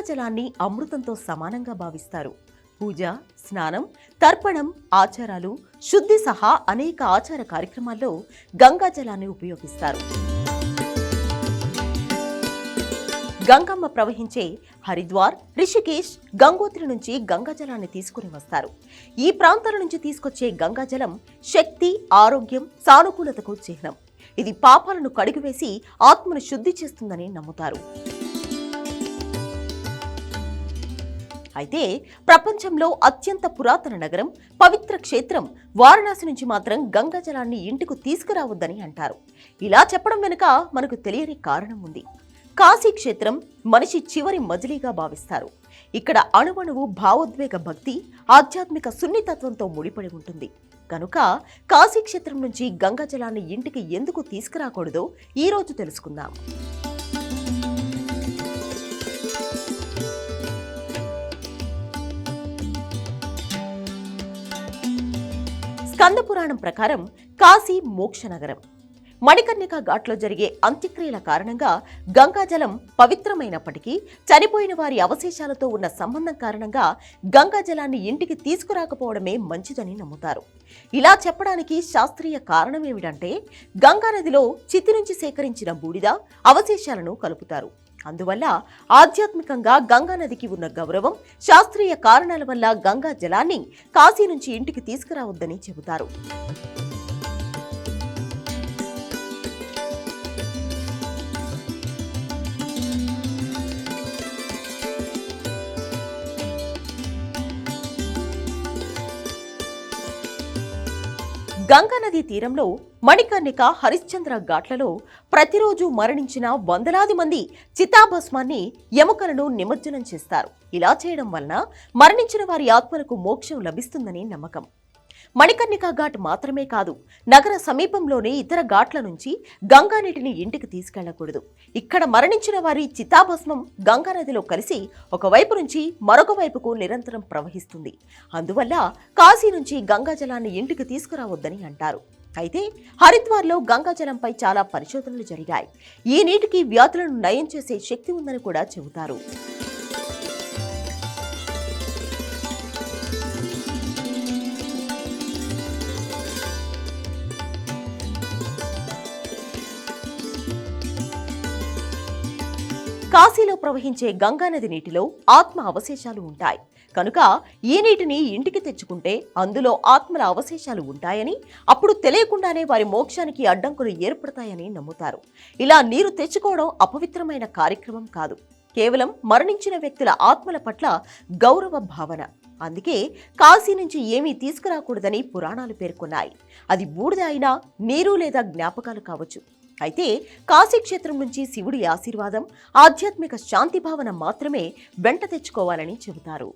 గంగాజలాన్ని జలాన్ని అమృతంతో సమానంగా భావిస్తారు. పూజ స్నానం తర్పణం ఆచారాలు శుద్ధి సహా అనేక ఆచార కార్యక్రమాల్లో గంగాజలాన్ని ఉపయోగిస్తారు. గంగమ్మ ప్రవహించే హరిద్వార్ రిషికేశ్ గంగోత్రి నుంచి గంగాజలాన్ని తీసుకుని వస్తారు. ఈ ప్రాంతాల నుంచి తీసుకొచ్చే గంగాజలం శక్తి ఆరోగ్యం సానుకూలతకు చిహ్నం. ఇది పాపాలను కడిగివేసి ఆత్మను శుద్ధి చేస్తుందని నమ్ముతారు. అయితే ప్రపంచంలో అత్యంత పురాతన నగరం పవిత్ర క్షేత్రం వారణాసి నుంచి మాత్రం గంగాజలాన్ని ఇంటికి తీసుకురావద్దని అంటారు. ఇలా చెప్పడం వెనుక మనకు తెలియని కారణం ఉంది. కాశీ క్షేత్రం మనిషి చివరి మజిలీగా భావిస్తారు. ఇక్కడ అణువణువు భావోద్వేగ భక్తి ఆధ్యాత్మిక సున్నితత్వంతో ముడిపడి ఉంటుంది. కనుక కాశీ క్షేత్రం నుంచి గంగా జలాన్ని ఇంటికి ఎందుకు తీసుకురాకూడదో ఈ రోజు తెలుసుకుందాం. స్కందపురాణం ప్రకారం కాశీ మోక్ష నగరం మణికర్ణిక ఘాట్లో జరిగే అంత్యక్రియల కారణంగా గంగాజలం పవిత్రమైనప్పటికీ చనిపోయిన వారి అవశేషాలతో ఉన్న సంబంధం కారణంగా గంగాజలాన్ని ఇంటికి తీసుకురాకపోవడమే మంచిదని నమ్ముతారు. ఇలా చెప్పడానికి శాస్త్రీయ కారణం ఏమిటంటే గంగా నదిలో చితి నుంచి సేకరించిన బూడిద అవశేషాలను కలుపుతారు. అందువల్ల ఆధ్యాత్మికంగా గంగా నదికి ఉన్న గౌరవం శాస్త్రీయ కారణాల వల్ల గంగా జలాన్ని కాశీ నుంచి ఇంటికి తీసుకురావద్దని చెబుతారు. గంగా నదీ తీరంలో మణికర్ణిక హరిశ్చంద్ర ఘాట్లలో ప్రతిరోజు మరణించిన వందలాది మంది చితాభస్మాన్ని ఎముకలను నిమజ్జనం చేస్తారు. ఇలా చేయడం వలన మరణించిన వారి ఆత్మలకు మోక్షం లభిస్తుందని నమ్మకం. మణికర్ణిక ఘాట్ మాత్రమే కాదు నగర సమీపంలోని ఇతర ఘాట్ల నుంచి గంగా నీటిని ఇంటికి తీసుకెళ్ళకూడదు. ఇక్కడ మరణించిన వారి చితాభస్మం గంగా నదిలో కలిసి ఒకవైపు నుంచి మరొక వైపుకు నిరంతరం ప్రవహిస్తుంది. అందువల్ల కాశీ నుంచి గంగా జలాన్ని ఇంటికి తీసుకురావద్దని అంటారు. అయితే హరిద్వార్లో గంగాజలంపై చాలా పరిశోధనలు జరిగాయి. ఈ నీటికి వ్యాధులను నయం చేసే శక్తి ఉందని కూడా చెబుతారు. కాశీలో ప్రవహించే గంగానది నీటిలో ఆత్మ అవశేషాలు ఉంటాయి. కనుక ఈ నీటిని ఇంటికి తెచ్చుకుంటే అందులో ఆత్మల అవశేషాలు ఉంటాయని అప్పుడు తెలియకుండానే వారి మోక్షానికి అడ్డంకులు ఏర్పడతాయని నమ్ముతారు. ఇలా నీరు తెచ్చుకోవడం అపవిత్రమైన కార్యక్రమం కాదు. కేవలం మరణించిన వ్యక్తుల ఆత్మల పట్ల గౌరవ భావన. అందుకే కాశీ నుంచి ఏమీ తీసుకురాకూడదని పురాణాలు పేర్కొన్నాయి. అది బూడిద అయినా నీరు లేదా జ్ఞాపకాలు కావచ్చు. అయితే కాశీక్షేత్రం నుంచి శివుడి ఆశీర్వాదం ఆధ్యాత్మిక శాంతి భావన మాత్రమే వెంట తెచ్చుకోవాలని చెబుతారు.